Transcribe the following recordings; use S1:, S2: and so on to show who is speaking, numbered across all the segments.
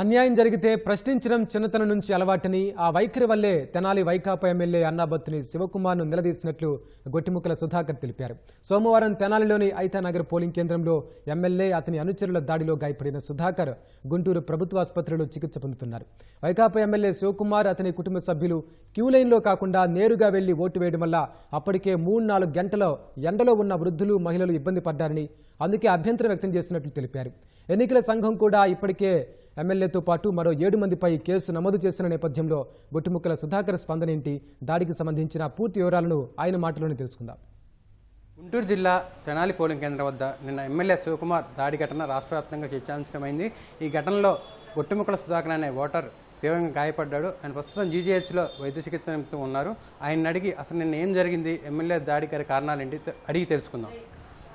S1: అన్యాయం జరిగితే ప్రశ్నించడం చిన్నతనం నుంచి అలవాటని ఆ వైఖరి వల్లే తెనాలి వైకాపా ఎమ్మెల్యే అన్నాబత్తుని శివకుమార్ను నిలదీసినట్లు గొట్టిముక్కల సుధాకర్ తెలిపారు సోమవారం తెనాలిలోని ఐతానగర్ పోలింగ్ కేంద్రంలో ఎమ్మెల్యే అతని అనుచరుల దాడిలో గాయపడిన సుధాకర్ గుంటూరు ప్రభుత్వ ఆసుపత్రిలో చికిత్స పొందుతున్నారు వైకాపా ఎమ్మెల్యే శివకుమార్ అతని కుటుంబ సభ్యులు క్యూ లైన్లో కాకుండా నేరుగా వెళ్లి ఓటు వేయడం వల్ల అప్పటికే మూడు నాలుగు గంటల ఎండలో ఉన్న వృద్ధులు మహిళలు ఇబ్బంది పడ్డారని అందుకే అభ్యంతరం వ్యక్తం చేస్తున్నట్లు తెలిపారు ఎన్నికల సంఘం కూడా ఇప్పటికే ఎమ్మెల్యేతో పాటు మరో ఏడు మందిపై కేసు నమోదు చేసిన నేపథ్యంలో గుట్టుముక్కల సుధాకర్ స్పందన ఏంటి దాడికి సంబంధించిన పూర్తి వివరాలను ఆయన మాటలోనే తెలుసుకుందాం గుంటూరు జిల్లా తెనాలి పోలింగ్ కేంద్రం వద్ద నిన్న ఎమ్మెల్యే శివకుమార్ దాడి ఘటన రాష్ట్ర వ్యాప్తంగా చర్చాంశమైంది ఈ ఘటనలో గుట్టుముక్కల సుధాకర్ అనే ఓటర్ తీవ్రంగా గాయపడ్డాడు ఆయన ప్రస్తుతం జీజీహెచ్లో వైద్య చికిత్స నిమిత్తం ఉన్నారు ఆయన అడిగి అసలు నిన్న ఏం జరిగింది ఎమ్మెల్యే దాడి గారి కారణాలు ఏంటి అడిగి తెలుసుకుందాం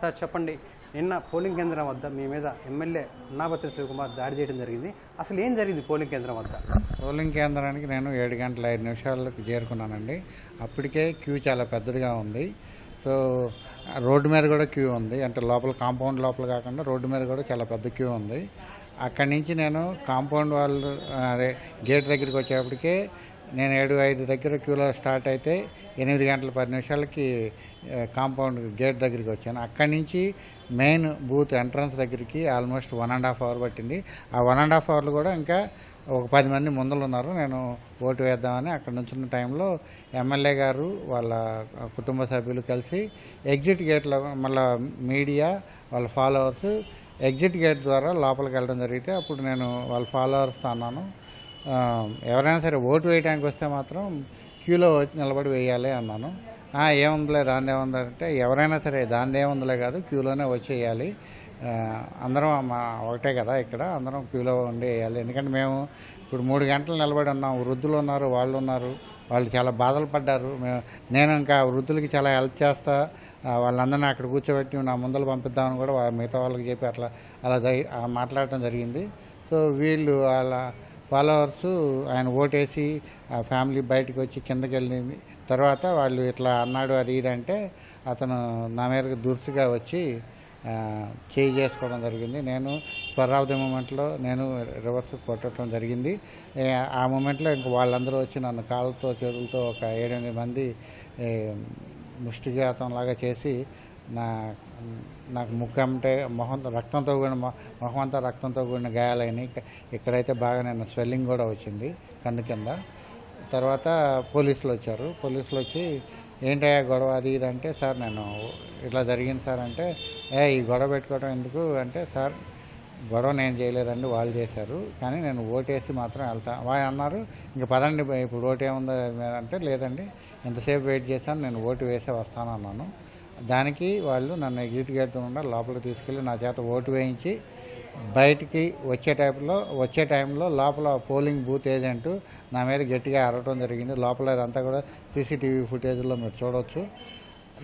S1: సార్ చెప్పండి నిన్న పోలింగ్ కేంద్రం వద్ద మీ మీద ఎమ్మెల్యే ఉన్నాపత్రి శివకుమార్ దాడి చేయడం జరిగింది అసలు ఏం జరిగింది పోలింగ్ కేంద్రం వద్ద పోలింగ్ కేంద్రానికి నేను ఏడు గంటల ఐదు నిమిషాలకు చేరుకున్నానండి అప్పటికే క్యూ చాలా పెద్దదిగా ఉంది సో రోడ్డు మీద కూడా క్యూ ఉంది అంటే లోపల కాంపౌండ్ లోపల కాకుండా రోడ్డు మీద కూడా చాలా పెద్ద క్యూ ఉంది అక్కడి నుంచి నేను కాంపౌండ్ వాళ్ళు అదే గేట్ దగ్గరికి వచ్చేప్పటికే నేను ఏడు ఐదు దగ్గర క్యూలో స్టార్ట్ అయితే ఎనిమిది గంటల పది నిమిషాలకి కాంపౌండ్ గేట్ దగ్గరికి వచ్చాను అక్కడి నుంచి మెయిన్ బూత్ ఎంట్రన్స్ దగ్గరికి almost one and half hour పట్టింది ఆ వన్ అండ్ హాఫ్ అవర్లో కూడా ఇంకా ఒక పది మంది ముందలు ఉన్నారు నేను ఓటు వేద్దామని అక్కడ ఉన్న టైంలో ఎమ్మెల్యే గారు వాళ్ళ కుటుంబ సభ్యులు కలిసి ఎగ్జిట్ గేట్లో మళ్ళీ మీడియా వాళ్ళ ఫాలోవర్స్ ఎగ్జిట్ గేట్ ద్వారా లోపలికి వెళ్ళడం జరిగితే అప్పుడు నేను వాళ్ళ ఫాలోవర్స్తో అన్నాను ఎవరైనా సరే ఓటు వేయడానికి వస్తే మాత్రం క్యూలో నిలబడి వేయాలి అన్నాను ఏముందిలే దాని అంటే ఎవరైనా సరే దాని ఏముందిలే కాదు క్యూలోనే వచ్చేయాలి అందరం మా ఒకటే కదా ఇక్కడ అందరం క్యూలో ఉండి వేయాలి ఎందుకంటే మేము ఇప్పుడు మూడు గంటలు నిలబడి ఉన్నాం వృద్ధులు ఉన్నారు వాళ్ళు ఉన్నారు వాళ్ళు చాలా బాధలు పడ్డారు మేము నేను ఇంకా వృద్ధులకి చాలా హెల్ప్ చేస్తా వాళ్ళందరినీ అక్కడ కూర్చోబెట్టి నా ముందలు పంపిద్దామని కూడా మిగతా వాళ్ళకి చెప్పి అట్లా అలా మాట్లాడటం జరిగింది సో వీళ్ళు అలా ఫాలోవర్స్ ఆయన ఓటేసి ఆ ఫ్యామిలీ బయటకు వచ్చి కిందకి వెళ్ళింది తర్వాత వాళ్ళు ఇట్లా అన్నాడు అది ఇదంటే అతను నా మేరకు దురుసుగా వచ్చి చేయి చేసుకోవడం జరిగింది నేను స్వర్ మూమెంట్లో నేను రివర్స్ కొట్టడం జరిగింది ఆ మూమెంట్లో ఇంక వాళ్ళందరూ వచ్చి నన్ను కాళ్ళతో చేతులతో ఒక ఏడెనిమిది మంది ముష్టిగా లాగా చేసి నా నాకు ముఖం అంటే మొహం రక్తంతో కూడిన మొహం అంతా రక్తంతో కూడిన గాయాలైనవి ఇక్కడైతే బాగా నేను స్వెల్లింగ్ కూడా వచ్చింది కన్ను కింద తర్వాత పోలీసులు వచ్చారు పోలీసులు వచ్చి ఏంటయ్యా గొడవ అది ఇది అంటే సార్ నేను ఇట్లా జరిగింది సార్ అంటే ఏ ఈ గొడవ పెట్టుకోవడం ఎందుకు అంటే సార్ గొడవ నేను చేయలేదండి వాళ్ళు చేశారు కానీ నేను ఓటేసి మాత్రం వెళ్తాను వాళ్ళు అన్నారు ఇంకా పదండి ఇప్పుడు ఓటు ఏముందో అంటే లేదండి ఎంతసేపు వెయిట్ చేశాను నేను ఓటు వేసే వస్తాను అన్నాను దానికి వాళ్ళు నన్ను ఎగ్జిట్ గేట్కుండా లోపల తీసుకెళ్ళి నా చేత ఓటు వేయించి బయటికి వచ్చే టైంలో వచ్చే టైంలో లోపల పోలింగ్ బూత్ ఏజెంట్ నా మీద గట్టిగా అరవటం జరిగింది లోపల అదంతా కూడా సీసీటీవీ ఫుటేజ్లో మీరు చూడవచ్చు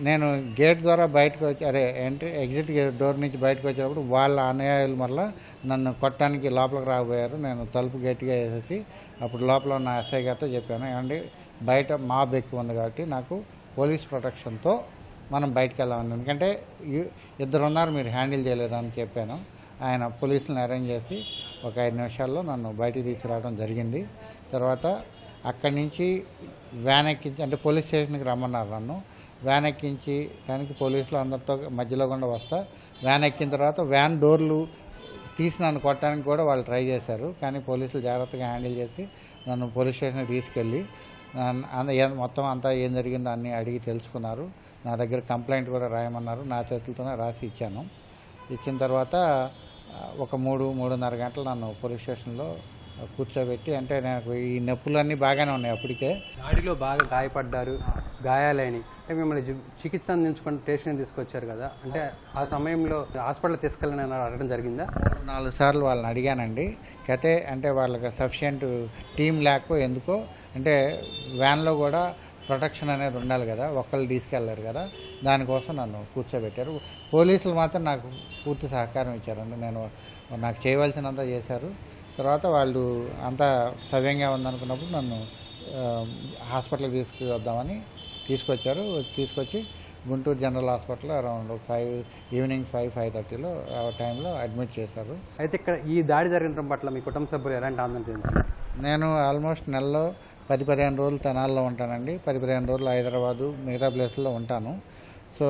S1: నేను గేట్ ద్వారా బయటకు వచ్చి అరే ఎంట్రీ ఎగ్జిట్ డోర్ నుంచి బయటకు వచ్చేటప్పుడు వాళ్ళ అనుయాయులు మళ్ళీ నన్ను కొట్టడానికి లోపలికి రాబోయారు నేను తలుపు గట్టిగా వేసేసి అప్పుడు లోపల ఉన్న ఎస్ఐ గారితో చెప్పాను ఏమండి బయట మా బెక్కి ఉంది కాబట్టి నాకు పోలీస్ ప్రొటెక్షన్తో మనం బయటకు వెళ్దాం ఎందుకంటే ఇద్దరు ఉన్నారు మీరు హ్యాండిల్ చేయలేదని చెప్పాను ఆయన పోలీసులను అరేంజ్ చేసి ఒక ఐదు నిమిషాల్లో నన్ను బయటికి తీసుకురావడం జరిగింది తర్వాత అక్కడి నుంచి వ్యాన్ ఎక్కించి అంటే పోలీస్ స్టేషన్కి రమ్మన్నారు నన్ను వ్యాన్ ఎక్కించి దానికి పోలీసులు అందరితో మధ్యలో కూడా వస్తా వ్యాన్ ఎక్కిన తర్వాత వ్యాన్ డోర్లు తీసి నన్ను కొట్టడానికి కూడా వాళ్ళు ట్రై చేశారు కానీ పోలీసులు జాగ్రత్తగా హ్యాండిల్ చేసి నన్ను పోలీస్ స్టేషన్కి తీసుకెళ్ళి మొత్తం అంతా ఏం జరిగిందో అన్ని అడిగి తెలుసుకున్నారు నా దగ్గర కంప్లైంట్ కూడా రాయమన్నారు నా చేతులతోనే రాసి ఇచ్చాను ఇచ్చిన తర్వాత ఒక మూడు మూడున్నర గంటలు నన్ను పోలీస్ స్టేషన్లో కూర్చోబెట్టి అంటే నాకు ఈ నొప్పులన్నీ బాగానే ఉన్నాయి అప్పటికే దాడిలో బాగా గాయపడ్డారు గాయాలని అంటే మిమ్మల్ని చికిత్స అందించుకుని టేషన్ తీసుకొచ్చారు కదా అంటే ఆ సమయంలో హాస్పిటల్ తీసుకెళ్ళని అడగడం జరిగిందా నాలుగు సార్లు వాళ్ళని అడిగానండి అయితే అంటే వాళ్ళకి సఫిషియంట్ టీం లేకో ఎందుకో అంటే వ్యాన్లో కూడా ప్రొటెక్షన్ అనేది ఉండాలి కదా ఒక్కళ్ళు తీసుకెళ్ళారు కదా దానికోసం నన్ను కూర్చోబెట్టారు పోలీసులు మాత్రం నాకు పూర్తి సహకారం ఇచ్చారండి నేను నాకు చేయవలసినంత చేశారు తర్వాత వాళ్ళు అంతా సవ్యంగా ఉందనుకున్నప్పుడు నన్ను హాస్పిటల్కి వద్దామని తీసుకొచ్చారు తీసుకొచ్చి Guntur general hospital around five evening five five థర్టీలో ఆ టైంలో అడ్మిట్ చేశారు అయితే ఇక్కడ ఈ దాడి జరిగిన పట్ల మీ కుటుంబ సభ్యులు ఎలాంటి ఆందోళన నేను ఆల్మోస్ట్ నెలలో పది పదిహేను రోజులు తెనాల్లో ఉంటానండి పది పదిహేను రోజులు హైదరాబాదు మిగతా ప్లేస్లో ఉంటాను సో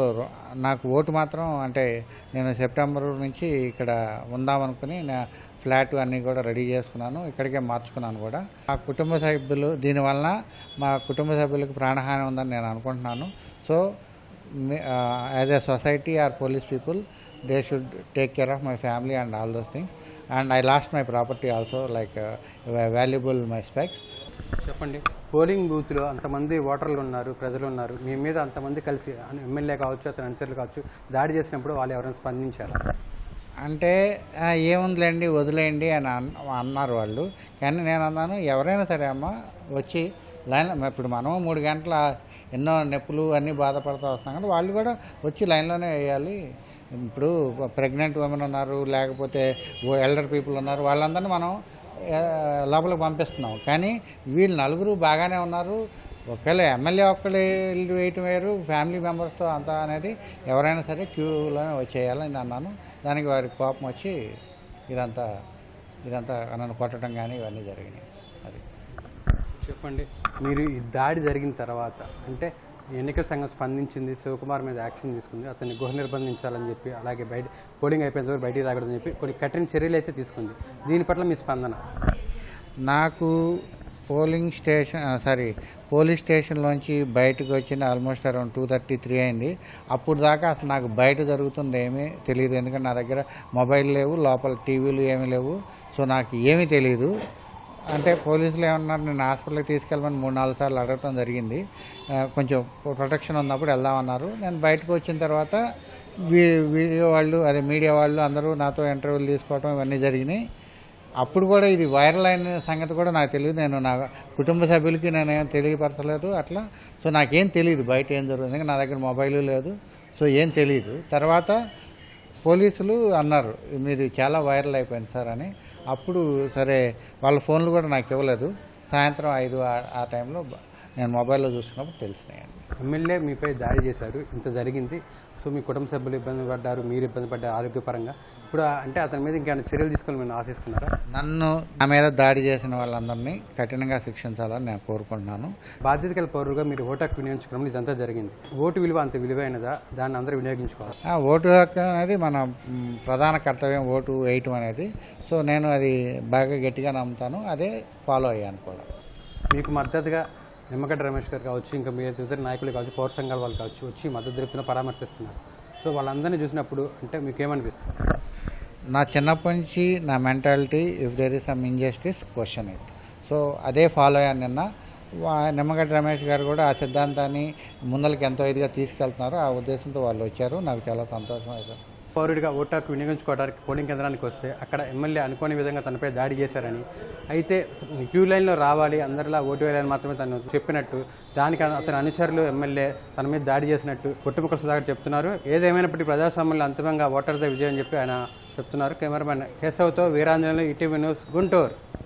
S1: నాకు ఓటు మాత్రం అంటే నేను సెప్టెంబర్ నుంచి ఇక్కడ ఉందామనుకుని నా ఫ్లాట్ అన్నీ కూడా రెడీ చేసుకున్నాను ఇక్కడికే మార్చుకున్నాను కూడా మా కుటుంబ సభ్యులు దీనివలన మా కుటుంబ సభ్యులకు ప్రాణహాని ఉందని నేను అనుకుంటున్నాను so as a society or police people they should take care of my family and all those things and I lost my property also like valuable my specs చెప్పండి పోలింగ్ బూత్లో అంతమంది ఓటర్లు ఉన్నారు ప్రజలు ఉన్నారు మీ మీద అంతమంది కలిసి ఎమ్మెల్యే కావచ్చు అతని అనుచరులు కావచ్చు దాడి చేసినప్పుడు వాళ్ళు ఎవరైనా స్పందించారు అంటే ఏముందిలేండి వదిలేయండి అని అన్నారు వాళ్ళు కానీ నేను అన్నాను ఎవరైనా సరే అమ్మ వచ్చి లైన్ ఇప్పుడు మనం మూడు గంటల ఎన్నో నొప్పులు అన్నీ బాధపడుతూ వస్తాం కదా వాళ్ళు కూడా వచ్చి లైన్లోనే వేయాలి ఇప్పుడు ప్రెగ్నెంట్ ఉమెన్ ఉన్నారు లేకపోతే ఎల్డర్ పీపుల్ ఉన్నారు వాళ్ళందరినీ మనం లోపలికి పంపిస్తున్నాం కానీ వీళ్ళు నలుగురు బాగానే ఉన్నారు ఒకవేళ ఎమ్మెల్యే ఒక్కళ్ళు వేయటం వేరు ఫ్యామిలీ మెంబర్స్తో అంతా అనేది ఎవరైనా సరే క్యూలోనే వచ్చేయాలని అన్నాను దానికి వారి కోపం వచ్చి ఇదంతా ఇదంతా నన్ను కొట్టడం కానీ ఇవన్నీ జరిగినాయి అది చెప్పండి మీరు ఈ దాడి జరిగిన తర్వాత అంటే ఎన్నికల సంఘం స్పందించింది శివకుమార్ మీద యాక్షన్ తీసుకుంది అతన్ని గృహ నిర్బంధించాలని చెప్పి అలాగే బయట పోలింగ్ అయిపోయిన వరకు బయటికి రాకూడదని చెప్పి కొన్ని కఠిన చర్యలు అయితే తీసుకుంది దీని పట్ల మీ స్పందన నాకు పోలింగ్ స్టేషన్ సారీ పోలీస్ స్టేషన్లోంచి బయటకు వచ్చిన almost around two thirty three అయింది అప్పుడు దాకా అసలు నాకు బయట జరుగుతుంది ఏమీ తెలియదు ఎందుకంటే నా దగ్గర మొబైల్ లేవు లోపల టీవీలు ఏమీ లేవు సో నాకు ఏమీ తెలియదు అంటే పోలీసులు ఏమన్నారు నేను హాస్పిటల్కి తీసుకెళ్ళమని మూడు నాలుగు సార్లు అడగటం జరిగింది కొంచెం ప్రొటెక్షన్ ఉన్నప్పుడు వెళ్దామన్నారు నేను బయటకు వచ్చిన తర్వాత వీడియో వాళ్ళు అదే మీడియా వాళ్ళు అందరూ నాతో ఇంటర్వ్యూలు తీసుకోవడం ఇవన్నీ జరిగినాయి అప్పుడు కూడా ఇది వైరల్ అయిన సంగతి కూడా నాకు తెలియదు నేను నా కుటుంబ సభ్యులకి నేనేం తెలియపరచలేదు అట్లా సో నాకేం తెలియదు బయట ఏం జరుగుతుంది నా దగ్గర మొబైలు లేదు సో ఏం తెలియదు తర్వాత పోలీసులు అన్నారు మీరు చాలా వైరల్ అయిపోయింది సార్ అని అప్పుడు సరే వాళ్ళ ఫోన్లు కూడా నాకు ఇవ్వలేదు సాయంత్రం ఐదు ఆ టైంలో నేను మొబైల్లో చూసుకున్నప్పుడు తెలిసినాయండి ఎమ్మెల్యే మీపై దాడి చేశారు ఇంత జరిగింది సో మీ కుటుంబ సభ్యులు ఇబ్బంది పడ్డారు మీరు ఇబ్బంది పడ్డారు ఆరోగ్యపరంగా ఇప్పుడు అంటే అతని మీద ఇంకేమైనా చర్యలు తీసుకోవాలని మేము ఆశిస్తున్నారా నన్ను నా మీద దాడి చేసిన వాళ్ళందరినీ కఠినంగా శిక్షించాలని నేను కోరుకుంటున్నాను బాధ్యత గల పౌరులుగా మీరు ఓటు హక్కు వినియోగించుకోవడం ఇదంతా జరిగింది ఓటు విలువ అంత విలువైనదా దాన్ని అందరూ వినియోగించుకోవాలి ఓటు హక్కు అనేది మన ప్రధాన కర్తవ్యం ఓటు వేయటం అనేది సో నేను అది బాగా గట్టిగా నమ్ముతాను అదే ఫాలో అయ్యాను కూడా మీకు మద్దతుగా నిమ్మగడ్డ రమేష్ గారు కావచ్చు ఇంకా మీరు ఇతర నాయకులు కావచ్చు పౌర సంఘాల వాళ్ళు కావచ్చు వచ్చి మద్దతు తెలుపుతున్న పరామర్శిస్తున్నారు సో వాళ్ళందరినీ చూసినప్పుడు అంటే మీకు ఏమనిపిస్తుంది నా చిన్నప్పటి నుంచి నా mentality if there is some injustice question it so అదే ఫాలో అయ్యాను నిన్న నిమ్మగడ్డ రమేష్ గారు కూడా ఆ సిద్ధాంతాన్ని ముందరికి ఎంతో ఇదిగా తీసుకెళ్తున్నారు ఆ ఉద్దేశంతో వాళ్ళు వచ్చారు నాకు చాలా సంతోషం అవుతుంది పౌరుడిగా ఓటు హక్కు వినియోగించుకోవడానికి పోలింగ్ కేంద్రానికి వస్తే అక్కడ ఎమ్మెల్యే అనుకోని విధంగా తనపై దాడి చేశారని అయితే క్యూ లైన్లో రావాలి అందరిలా ఓటు వేయాలని మాత్రమే తను చెప్పినట్టు దానికి అతని అనుచరులు ఎమ్మెల్యే తన మీద దాడి చేసినట్టు కొట్టుముఖ సుధాకర్ చెప్తున్నారు ఏదేమైనప్పటికీ ప్రజాస్వామ్యంలో అంతిమంగా ఓటర్దే విజయం అని చెప్పి ఆయన చెప్తున్నారు కెమెరామెన్ కేశవ్తో వీరాంజనేయులు ఈటీవీ న్యూస్ గుంటూరు